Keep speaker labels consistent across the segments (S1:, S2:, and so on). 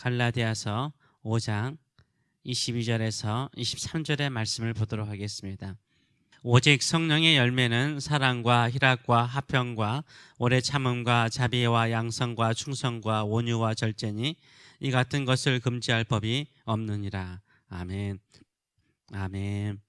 S1: 갈라디아서 5장 22절에서 23절의 말씀을 보도록 하겠습니다. 오직 성령의 열매는 사랑과 희락과 화평과 오래 참음과 자비와 양성과 충성과 온유와 절제니 이 같은 것을 금지할 법이 없느니라. 아멘. 아멘.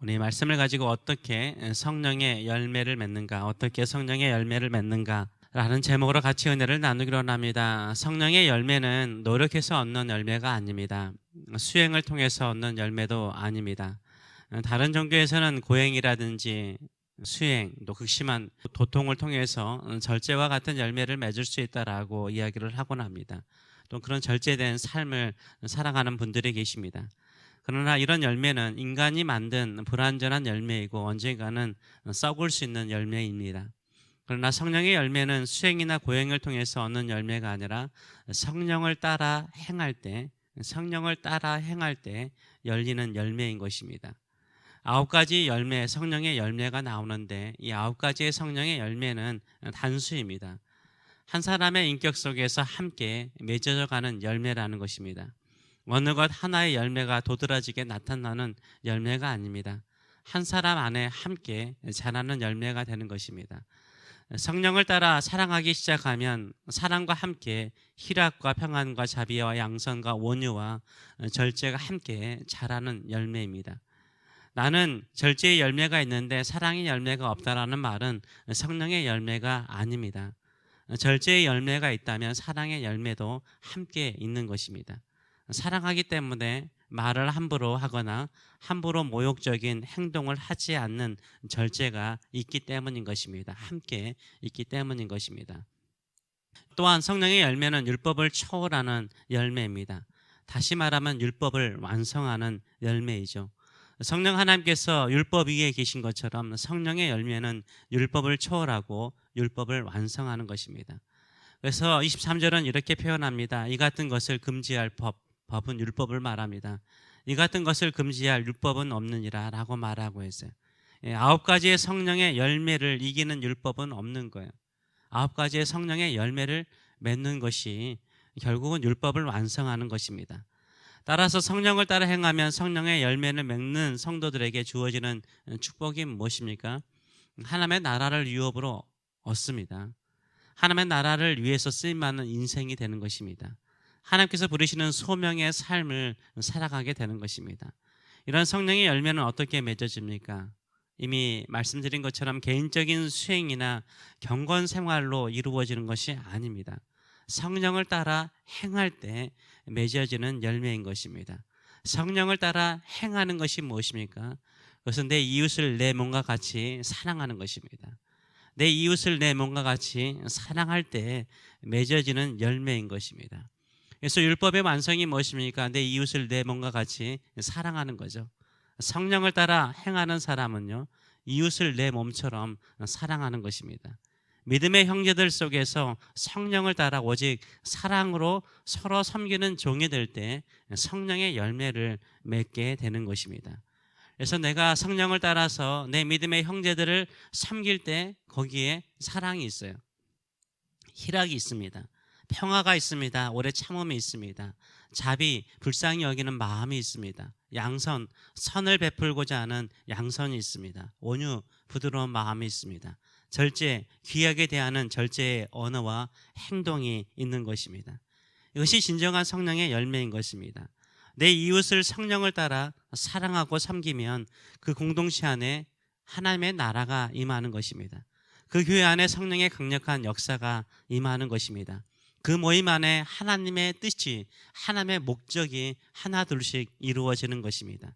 S1: 우리 말씀을 가지고 어떻게 성령의 열매를 맺는가, 어떻게 성령의 열매를 맺는가, 라는 제목으로 같이 은혜를 나누기로 합니다. 성령의 열매는 노력해서 얻는 열매가 아닙니다. 수행을 통해서 얻는 열매도 아닙니다. 다른 종교에서는 고행이라든지 수행, 또 극심한 도통을 통해서 절제와 같은 열매를 맺을 수 있다라고 이야기를 하곤 합니다. 또 그런 절제된 삶을 살아가는 분들이 계십니다. 그러나 이런 열매는 인간이 만든 불완전한 열매이고 언젠가는 썩을 수 있는 열매입니다. 그러나 성령의 열매는 수행이나 고행을 통해서 얻는 열매가 아니라 성령을 따라 행할 때, 성령을 따라 행할 때 열리는 열매인 것입니다. 아홉 가지 열매, 성령의 열매가 나오는데 이 아홉 가지의 성령의 열매는 단수입니다. 한 사람의 인격 속에서 함께 맺어져 가는 열매라는 것입니다. 어느 것 하나의 열매가 도드라지게 나타나는 열매가 아닙니다. 한 사람 안에 함께 자라는 열매가 되는 것입니다. 성령을 따라 사랑하기 시작하면 사랑과 함께 희락과 평안과 자비와 양선과 온유와 절제가 함께 자라는 열매입니다. 나는 절제의 열매가 있는데 사랑의 열매가 없다라는 말은 성령의 열매가 아닙니다. 절제의 열매가 있다면 사랑의 열매도 함께 있는 것입니다. 사랑하기 때문에 말을 함부로 하거나 함부로 모욕적인 행동을 하지 않는 절제가 있기 때문인 것입니다. 함께 있기 때문인 것입니다. 또한 성령의 열매는 율법을 초월하는 열매입니다. 다시 말하면 율법을 완성하는 열매이죠. 성령 하나님께서 율법 위에 계신 것처럼 성령의 열매는 율법을 초월하고 율법을 완성하는 것입니다. 그래서 23절은 이렇게 표현합니다. 이 같은 것을 금지할 법, 법은 율법을 말합니다. 이 같은 것을 금지할 율법은 없느니라 라고 말하고 있어요. 예, 아홉 가지의 성령의 열매를 이기는 율법은 없는 거예요. 아홉 가지의 성령의 열매를 맺는 것이 결국은 율법을 완성하는 것입니다. 따라서 성령을 따라 행하면 성령의 열매를 맺는 성도들에게 주어지는 축복이 무엇입니까? 하나님의 나라를 유업으로 얻습니다. 하나님의 나라를 위해서 쓰임 받는 인생이 되는 것입니다. 하나님께서 부르시는 소명의 삶을 살아가게 되는 것입니다. 이런 성령의 열매는 어떻게 맺어집니까? 이미 말씀드린 것처럼 개인적인 수행이나 경건 생활로 이루어지는 것이 아닙니다. 성령을 따라 행할 때 맺어지는 열매인 것입니다. 성령을 따라 행하는 것이 무엇입니까? 그것은 내 이웃을 내 몸과 같이 사랑하는 것입니다. 내 이웃을 내 몸과 같이 사랑할 때 맺어지는 열매인 것입니다. 그래서 율법의 완성이 무엇입니까? 내 이웃을 내 몸과 같이 사랑하는 거죠. 성령을 따라 행하는 사람은요, 이웃을 내 몸처럼 사랑하는 것입니다. 믿음의 형제들 속에서 성령을 따라 오직 사랑으로 서로 섬기는 종이 될 때 성령의 열매를 맺게 되는 것입니다. 그래서 내가 성령을 따라서 내 믿음의 형제들을 섬길 때 거기에 사랑이 있어요. 희락이 있습니다. 평화가 있습니다. 오래 참음이 있습니다. 자비, 불쌍히 여기는 마음이 있습니다. 양선, 선을 베풀고자 하는 양선이 있습니다. 온유, 부드러운 마음이 있습니다. 절제, 귀하게 대하는 절제의 언어와 행동이 있는 것입니다. 이것이 진정한 성령의 열매인 것입니다. 내 이웃을 성령을 따라 사랑하고 섬기면 그 공동체 안에 하나님의 나라가 임하는 것입니다. 그 교회 안에 성령의 강력한 역사가 임하는 것입니다. 그 모임 안에 하나님의 뜻이 하나님의 목적이 하나둘씩 이루어지는 것입니다.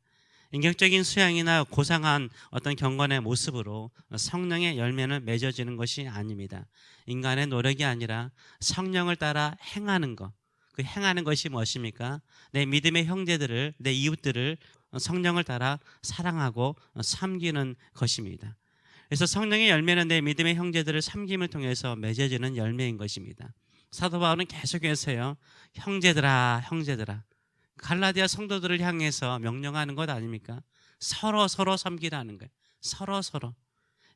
S1: 인격적인 수양이나 고상한 어떤 경건의 모습으로 성령의 열매는 맺어지는 것이 아닙니다. 인간의 노력이 아니라 성령을 따라 행하는 것. 그 행하는 것이 무엇입니까? 내 믿음의 형제들을, 내 이웃들을 성령을 따라 사랑하고 섬기는 것입니다. 그래서 성령의 열매는 내 믿음의 형제들을 섬김을 통해서 맺어지는 열매인 것입니다. 사도 바울은 계속해서요. 형제들아, 형제들아. 갈라디아 성도들을 향해서 명령하는 것 아닙니까? 서로 서로 섬기라는 거예요. 서로 서로.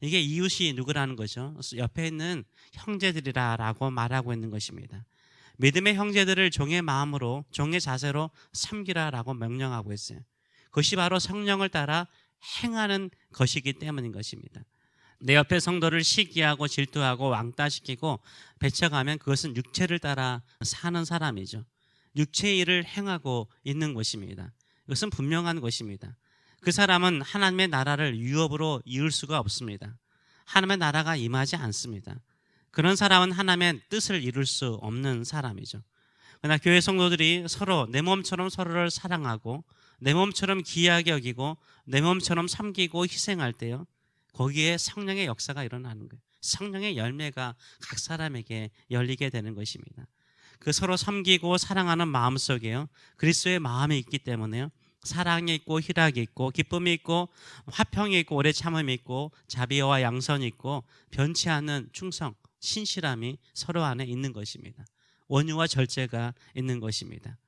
S1: 이게 이웃이 누구라는 거죠? 옆에 있는 형제들이라라고 말하고 있는 것입니다. 믿음의 형제들을 종의 마음으로 종의 자세로 섬기라라고 명령하고 있어요. 그것이 바로 성령을 따라 행하는 것이기 때문인 것입니다. 내 옆에 성도를 시기하고 질투하고 왕따시키고 배척하면 그것은 육체를 따라 사는 사람이죠. 육체의 일을 행하고 있는 것입니다. 이것은 분명한 것입니다. 그 사람은 하나님의 나라를 유업으로 이을 수가 없습니다. 하나님의 나라가 임하지 않습니다. 그런 사람은 하나님의 뜻을 이룰 수 없는 사람이죠. 그러나 교회 성도들이 서로 내 몸처럼 서로를 사랑하고 내 몸처럼 귀하게 여기고 내 몸처럼 섬기고 희생할 때요. 거기에 성령의 역사가 일어나는 거예요. 성령의 열매가 각 사람에게 열리게 되는 것입니다. 그 서로 섬기고 사랑하는 마음 속에요. 그리스도의 마음이 있기 때문에요. 사랑이 있고 희락이 있고 기쁨이 있고 화평이 있고 오래 참음이 있고 자비와 양선이 있고 변치 않는 충성, 신실함이 서로 안에 있는 것입니다. 원유와 절제가 있는 것입니다.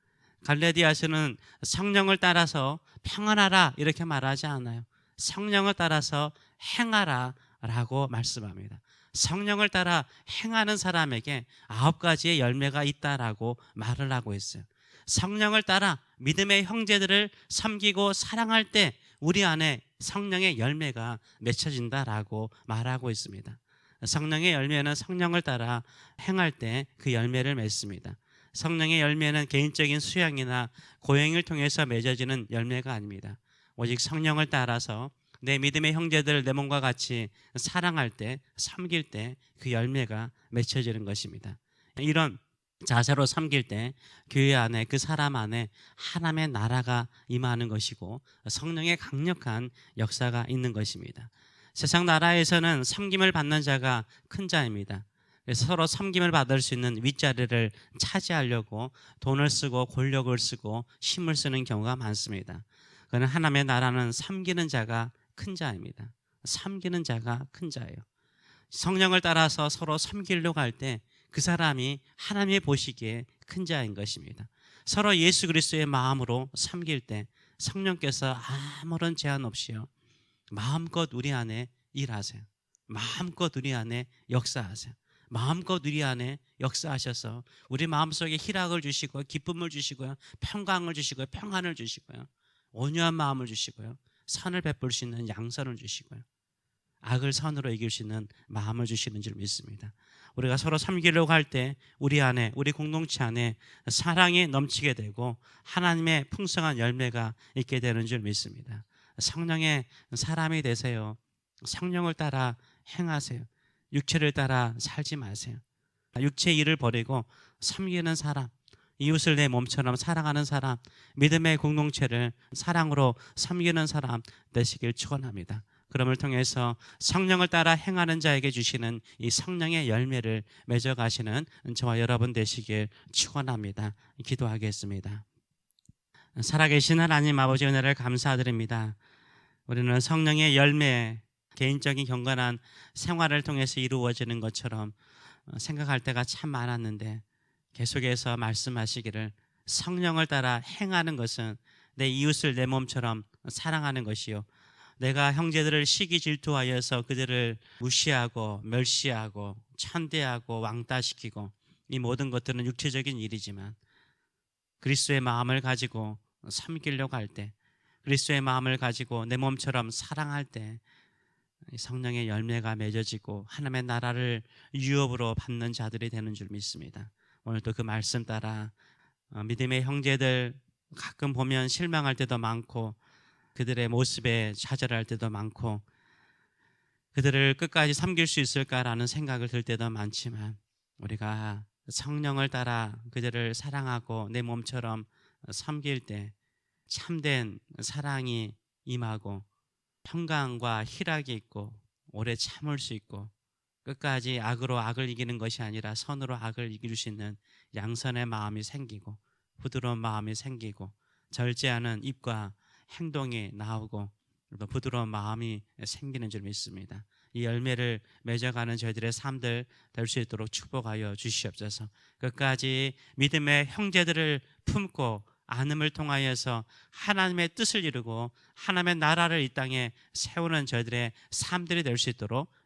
S1: 갈레디아서는 성령을 따라서 평안하라 이렇게 말하지 않아요. 성령을 따라서 행하라 라고 말씀합니다. 성령을 따라 행하는 사람에게 아홉 가지의 열매가 있다라고 말을 하고 있어요. 성령을 따라 믿음의 형제들을 섬기고 사랑할 때 우리 안에 성령의 열매가 맺혀진다라고 말하고 있습니다. 성령의 열매는 성령을 따라 행할 때 그 열매를 맺습니다. 성령의 열매는 개인적인 수양이나 고행을 통해서 맺어지는 열매가 아닙니다. 오직 성령을 따라서 내 믿음의 형제들을 내 몸과 같이 사랑할 때, 섬길 때 그 열매가 맺혀지는 것입니다. 이런 자세로 섬길 때 교회 안에 그 사람 안에 하나님의 나라가 임하는 것이고 성령의 강력한 역사가 있는 것입니다. 세상 나라에서는 섬김을 받는 자가 큰 자입니다. 그래서 서로 섬김을 받을 수 있는 윗자리를 차지하려고 돈을 쓰고 권력을 쓰고 힘을 쓰는 경우가 많습니다. 그러나 하나님의 나라는 섬기는 자가 큰 자입니다. 섬기는 자가 큰 자예요. 성령을 따라서 서로 섬기려고 할 때 그 사람이 하나님의 보시기에 큰 자인 것입니다. 서로 예수 그리스도의 마음으로 섬길 때 성령께서 아무런 제한 없이요. 마음껏 우리 안에 일하세요. 마음껏 우리 안에 역사하세요. 마음껏 우리 안에 역사하셔서 우리 마음속에 희락을 주시고 기쁨을 주시고요. 평강을 주시고요. 평안을 주시고요. 온유한 마음을 주시고요. 선을 베풀 수 있는 양선을 주시고요. 악을 선으로 이길 수 있는 마음을 주시는 줄 믿습니다. 우리가 서로 섬기려고 할 때 우리 안에 우리 공동체 안에 사랑이 넘치게 되고 하나님의 풍성한 열매가 있게 되는 줄 믿습니다. 성령의 사람이 되세요. 성령을 따라 행하세요. 육체를 따라 살지 마세요. 육체 일을 버리고 섬기는 사람, 이웃을 내 몸처럼 사랑하는 사람, 믿음의 공동체를 사랑으로 섬기는 사람 되시길 축원합니다. 그럼을 통해서 성령을 따라 행하는 자에게 주시는 이 성령의 열매를 맺어 가시는 저와 여러분 되시길 축원합니다. 기도하겠습니다. 살아계신 하나님 아버지 은혜를 감사드립니다. 우리는 성령의 열매, 개인적인 경건한 생활을 통해서 이루어지는 것처럼 생각할 때가 참 많았는데 계속해서 말씀하시기를 성령을 따라 행하는 것은 내 이웃을 내 몸처럼 사랑하는 것이요. 내가 형제들을 시기 질투하여서 그들을 무시하고 멸시하고 천대하고 왕따시키고 이 모든 것들은 육체적인 일이지만 그리스도의 마음을 가지고 섬기려고 할 때, 그리스도의 마음을 가지고 내 몸처럼 사랑할 때 성령의 열매가 맺어지고 하나님의 나라를 유업으로 받는 자들이 되는 줄 믿습니다. 오늘도 그 말씀 따라 어, 믿음의 형제들 가끔 보면 실망할 때도 많고 그들의 모습에 좌절할 때도 많고 그들을 끝까지 섬길 수 있을까라는 생각을 들 때도 많지만 우리가 성령을 따라 그들을 사랑하고 내 몸처럼 섬길 때 참된 사랑이 임하고 평강과 희락이 있고 오래 참을 수 있고 끝까지 악으로 악을 이기는 것이 아니라 선으로 악을 이길 수 있는 양선의 마음이 생기고 부드러운 마음이 생기고 절제하는 입과 행동이 나오고 또 부드러운 마음이 생기는 줄 믿습니다. 이 열매를 맺어가는 저희들의 삶들 될 수 있도록 축복하여 주시옵소서. 끝까지 믿음의 형제들을 품고 안음을 통하여서 하나님의 뜻을 이루고 하나님의 나라를 이 땅에 세우는 저희들의 삶들이 될 수 있도록